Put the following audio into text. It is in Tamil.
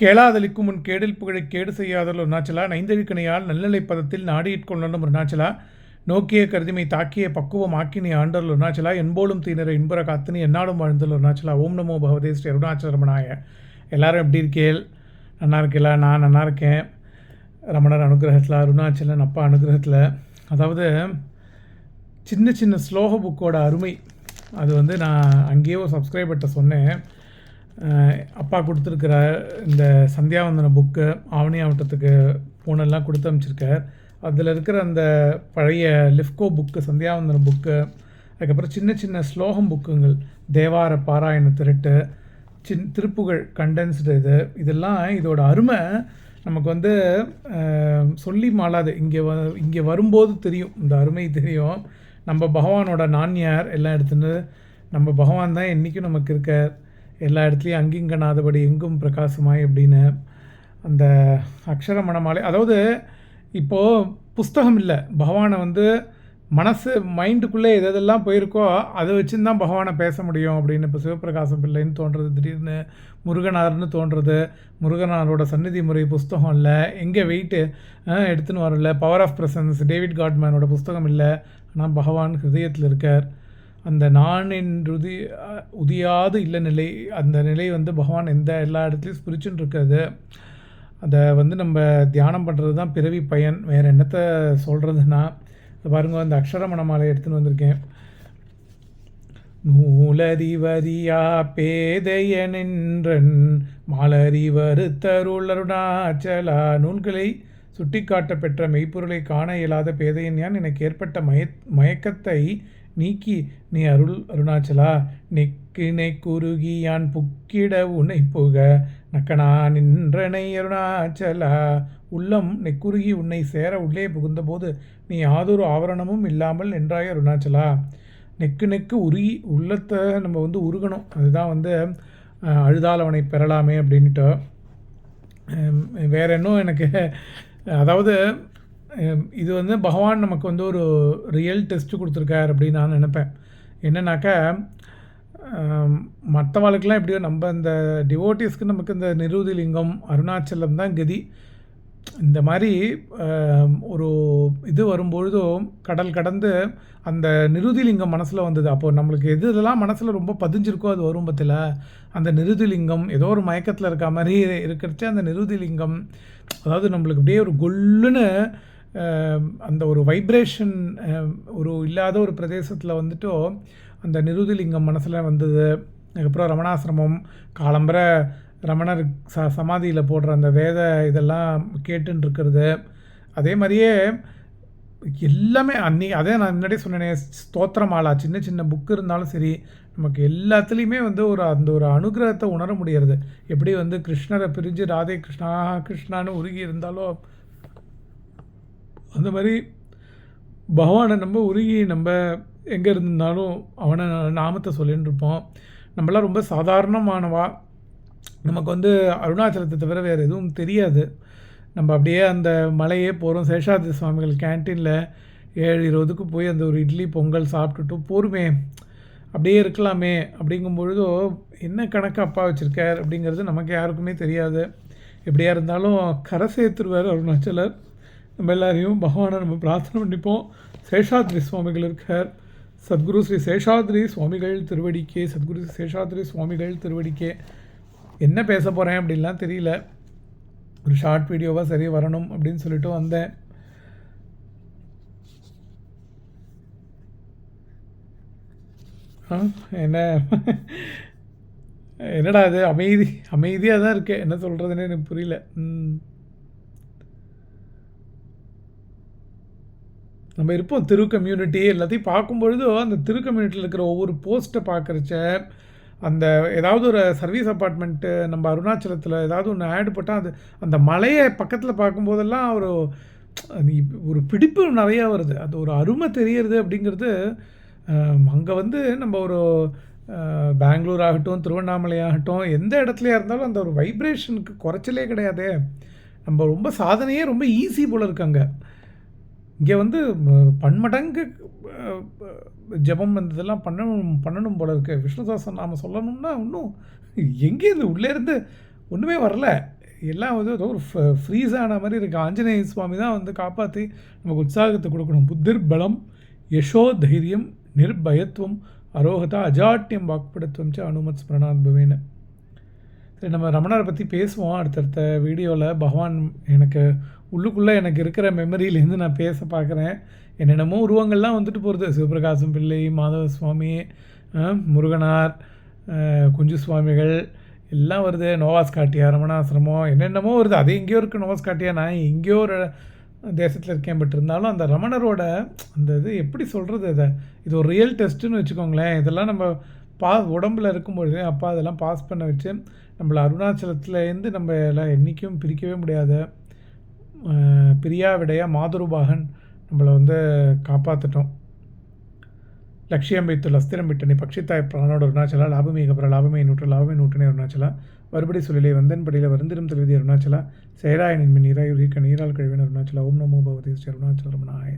கேளாதலிக்கும் முன் கேடில் புகழை கேடு செய்யாதல் அருணாச்சலா நைந்தழிக்கணையால் நல்நிலை பதத்தில் நாடியிற்கொள்ளணும் அருணாச்சலா நோக்கிய கருதிமை தாக்கிய பக்குவம் ஆக்கினி ஆண்டல் அருணாச்சலா என்போலும் தீனரை இன்புற காத்தினி என்னாலும் வாழ்ந்தல் அருணாச்சலா ஓம் நமோ பகவதே ஸ்ரீ அருணாச்சல ரமணாய எல்லாரும் எப்படி இருக்கேள் நல்லா இருக்கலா நான் நல்லா இருக்கேன். ரமணர் அனுகிரகத்தில் அருணாச்சலன் அப்பா அனுகிரகத்தில். அதாவது சின்ன சின்ன ஸ்லோக புக்கோட அருமை. அது வந்து நான் அங்கேயோ ஒரு சப்ஸ்கிரைபர்கிட்ட சொன்னேன். அப்பா கொடுத்துருக்கிற இந்த சந்தியாவந்தன புக்கு ஆவணி ஆவட்டத்துக்கு பூனெல்லாம் கொடுத்து அனுப்பிச்சிருக்கார். அதில் இருக்கிற அந்த பழைய லிஃப்கோ புக்கு சந்தியாவந்தன புக்கு அதுக்கப்புறம் சின்ன சின்ன ஸ்லோகம் புக்குங்கள் தேவார பாராயண திருட்டு சின் திருப்புகழ் கண்டென்ஸ்டு இது இதெல்லாம் இதோட அருமை நமக்கு வந்து சொல்லி மாளாது. இங்கே வ இங்கே வரும்போது தெரியும். இந்த அருமை தெரியும். நம்ம பகவானோட நான்யார் எல்லாம் எடுத்துன்னு நம்ம பகவான் தான் என்றைக்கும் நமக்கு இருக்கார். எல்லா இடத்துலையும் அங்கிங்கனாதபடி எங்கும் பிரகாசமாய் அப்படின்னு அந்த அக்ஷர மணமாலை அதாவது இப்போது புஸ்தகம் இல்லை. பகவானை வந்து மனசு மைண்டுக்குள்ளே எதெல்லாம் போயிருக்கோ அதை வச்சுன்னு தான் பகவானை பேச முடியும் அப்படின்னு இப்போ சிவபிரகாசம் பிள்ளைன்னு தோன்றது. திடீர்னு முருகனார்னு தோன்றது. முருகனாரோட சந்நிதி முறை புஸ்தகம் இல்லை. எங்கே வெயிட்டு எடுத்துன்னு வரல. பவர் ஆஃப் பிரசன்ஸ் டேவிட் காட்மேனோட புஸ்தகம் இல்லை. ஆனால் பகவான் ஹிருதயத்தில் இருக்கார். அந்த நான் ருதி உதியாது இல்லை நிலை அந்த நிலை வந்து பகவான் எந்த எல்லா இடத்துலையும் ஸ்பிரிச்சுன்னு இருக்காது. அதை வந்து நம்ம தியானம் பண்ணுறது தான் பிறவி பயன். வேறு என்னத்தை சொல்கிறதுனா பாருங்க அந்த அக்ஷரமண மாலை எடுத்துன்னு வந்திருக்கேன். நூலறிவரியா பேதையனின்றன் மாலறி வருத்தருளருணாச்சலா நூல்களை சுட்டிக்காட்ட பெற்ற மெய்ப்பொருளை காண இயலாத பேதையன் யான் எனக்கு ஏற்பட்ட மய மயக்கத்தை நீக்கி நீ அருள் அருணாச்சலா நெக்கினை குறுகி யான் புக்கிட உனை புக நக்கனா நின்றனை அருணாச்சலா உள்ளம் நெக்குருகி உன்னை சேர உள்ளே புகுந்தபோது நீ யாதொரு ஆவரணமும் இல்லாமல் நின்றாய் அருணாச்சலா. நெக்கு நெக்கு உருகி உள்ளத்தை நம்ம வந்து உருகணும். அதுதான் வந்து அழுதால் அவனை பெறலாமே அப்படின்ட்டு வேற இன்னும் எனக்கு அதாவது இது வந்து பகவான் நமக்கு வந்து ஒரு ரியல் டெஸ்ட் கொடுத்துருக்கார் அப்படின்னு நான் நினப்பேன். என்னன்னாக்கா மற்றவாளுக்கெல்லாம் எப்படியோ நம்ம இந்த டிவோட்டிஸ்க்கு நமக்கு இந்த நிருதிலிங்கம் அருணாச்சலம் தான் கதி. இந்த மாதிரி ஒரு இது வரும்பொழுதும் கடல் கடந்து அந்த நிருதிலிங்கம் மனசில் வந்தது. அப்போது நம்மளுக்கு எது இதெல்லாம் மனசில் ரொம்ப பதிஞ்சிருக்கோ அது வரும் பத்தில். அந்த நிருதிலிங்கம் ஏதோ ஒரு மயக்கத்தில் இருக்க மாதிரி இருக்கிறச்சே அந்த நிருதிலிங்கம் அதாவது நம்மளுக்கு அப்படியே ஒரு கொல்லுன்னு அந்த ஒரு வைப்ரேஷன் ஒரு இல்லாத ஒரு பிரதேசத்தில் வந்துட்டோ அந்த நிருதிலிங்கம் மனசில் வந்தது. அதுக்கப்புறம் ரமணாசிரமம் காலம்பர ரமணர் ச சமாதியில் போடுற அந்த வேத இதெல்லாம் கேட்டுருக்கிறது அதே மாதிரியே எல்லாமே அன்னி அதே நான் முன்னாடியே சொன்னேனே ஸ்தோத்திரமாலா சின்ன சின்ன புக்கு இருந்தாலும் சரி நமக்கு எல்லாத்துலேயுமே வந்து ஒரு அந்த ஒரு அனுகிரகத்தை உணர முடியறது. எப்படி வந்து கிருஷ்ணரை பிரிஞ்சு ராதே கிருஷ்ணா கிருஷ்ணான்னு உருகி இருந்தாலும் அந்த மாதிரி பகவானை நம்ம உருகி நம்ம எங்கே இருந்தாலும் அவனை நாமத்தை சொல்லின்னு இருப்போம் நம்மளாம் ரொம்ப சாதாரணமானவா. நமக்கு வந்து அருணாச்சலத்தை தவிர வேறு எதுவும் தெரியாது. நம்ம அப்படியே அந்த மலையே போகிறோம் சேஷாதி சுவாமிகள் கேன்டீனில் ஏழு இருபதுக்கு போய் அந்த ஒரு இட்லி பொங்கல் சாப்பிட்டுட்டு போருமே. அப்படியே இருக்கலாமே அப்படிங்கும் பொழுதோ என்ன கணக்கு அப்பா வச்சுருக்கார்? அப்படிங்கிறது நமக்கு யாருக்குமே தெரியாது. எப்படியா இருந்தாலும் கரை சேர்த்துருவார் அருணாச்சலர். நம்ம எல்லாரையும் பகவானை நம்ம பிரார்த்தனை பண்ணிப்போம். சேஷாத்ரி சுவாமிகள் இருக்கார். சத்குரு ஸ்ரீ சேஷாத்ரி சுவாமிகள் திருவடிக்கே சத்குரு ஸ்ரீ சேஷாத்ரி சுவாமிகள் திருவடிக்கே. என்ன பேச போகிறேன் அப்படின்லாம் தெரியல. ஒரு ஷார்ட் வீடியோவாக சரி வரணும் அப்படின்னு சொல்லிட்டு வந்தேன். என்ன? என்னடா அது அமைதி அமைதியாக தான் இருக்கேன் என்ன சொல்கிறதுன்னு எனக்கு புரியல. ம். நம்ம இருப்போம் திரு கம்யூனிட்டி எல்லாத்தையும் பார்க்கும்பொழுது அந்த திரு கம்யூனிட்டியில் இருக்கிற ஒவ்வொரு போஸ்ட்டை பார்க்குறச்ச அந்த ஏதாவது ஒரு சர்வீஸ் அப்பார்ட்மெண்ட்டு நம்ம அருணாச்சலத்தில் ஏதாவது ஒன்று ஆட் போட்டால் அது அந்த மலையை பக்கத்தில் பார்க்கும்போதெல்லாம் ஒரு ஒரு பிடிப்பு நிறையா வருது. அது ஒரு அருமை தெரியறது அப்படிங்கிறது அங்கே வந்து நம்ம ஒரு பெங்களூர் ஆகட்டும் திருவண்ணாமலை ஆகட்டும் எந்த இடத்துலையா இருந்தாலும் அந்த ஒரு வைப்ரேஷனுக்கு குறைச்சலே கிடையாதே. நம்ம ரொம்ப சாதனையே ரொம்ப ஈஸி போல் இருக்காங்க இங்கே வந்து பன்மடங்கு ஜபம் ஜெபம் இதெல்லாம் பண்ணணும் பண்ணணும் போல இருக்கு. விஷ்ணுதாசன் நாம் சொல்லணும்னா இன்னும் எங்கே உள்ளேருந்து உள்ளே இருந்து ஒன்றுமே வரல. எல்லாம் வந்து ஏதோ ஒரு ஃப்ரீஸ் ஆன மாதிரி இருக்குது ஆஞ்சநேய சுவாமி தான் வந்து காப்பாற்றி நமக்கு உற்சாகத்தை கொடுக்கணும். புத்திர் பலம் யசோ தைரியம் நிர்பயத்துவம் அரோகதா அஜாட்டியம் வாக்குப்படத்துவம் ச அனுமத் ஸ்மரணாத்பவேன சரி நம்ம ரமணரை பற்றி பேசுவோம். அடுத்தடுத்த வீடியோவில் பகவான் எனக்கு உள்ளுக்குள்ளே எனக்கு இருக்கிற மெமரியிலேருந்து நான் பேச பார்க்குறேன். என்னென்னமோ உருவங்கள்லாம் வந்துட்டு போகிறது சிவபிரகாசம் பிள்ளை மாதவ சுவாமி முருகனார் குஞ்சு சுவாமிகள் எல்லாம் வருது. நோவாஸ் காட்டியா ரமணாசிரமம் என்னென்னமோ வருது. அது எங்கேயோ இருக்குது நோவாஸ் காட்டியா நான் எங்கேயோ ஒரு தேசத்தில் இருக்கேன். பட் இருந்தாலும் அந்த ரமணரோட அந்த இது எப்படி சொல்கிறது அதை இது ஒரு ரியல் டெஸ்ட்டுன்னு வச்சுக்கோங்களேன். இதெல்லாம் நம்ம பா உடம்புல இருக்கும்பொழுது அப்பா அதெல்லாம் பாஸ் பண்ண வச்சு நம்மளை அருணாச்சலத்துலேருந்து நம்ம எல்லாம் என்றைக்கும் பிரிக்கவே முடியாத. பிரியாவிடைய மாதுருபாகன் நம்மளை வந்து காப்பாற்றிட்டோம் லட்சியம் வைத்து லஸ்திரம் விட்டனை பக்ஷித்தாய் பிராணோட அருணாச்சலா லாபமே கபர லாபமே நூற்று லாபமே நூற்றினை அருணாச்சலா மறுபடி சொல்லிலே வந்தன்படியில் வருந்திரும் தெளிவதி அருணாச்சலா சேராய நின்மை நீராயுரிக்க நீரால் கழிவின் அருணாச்சலா ஓம் நமோ பகவதி ஸ்ரீ அருணாச்சல ரமணாய.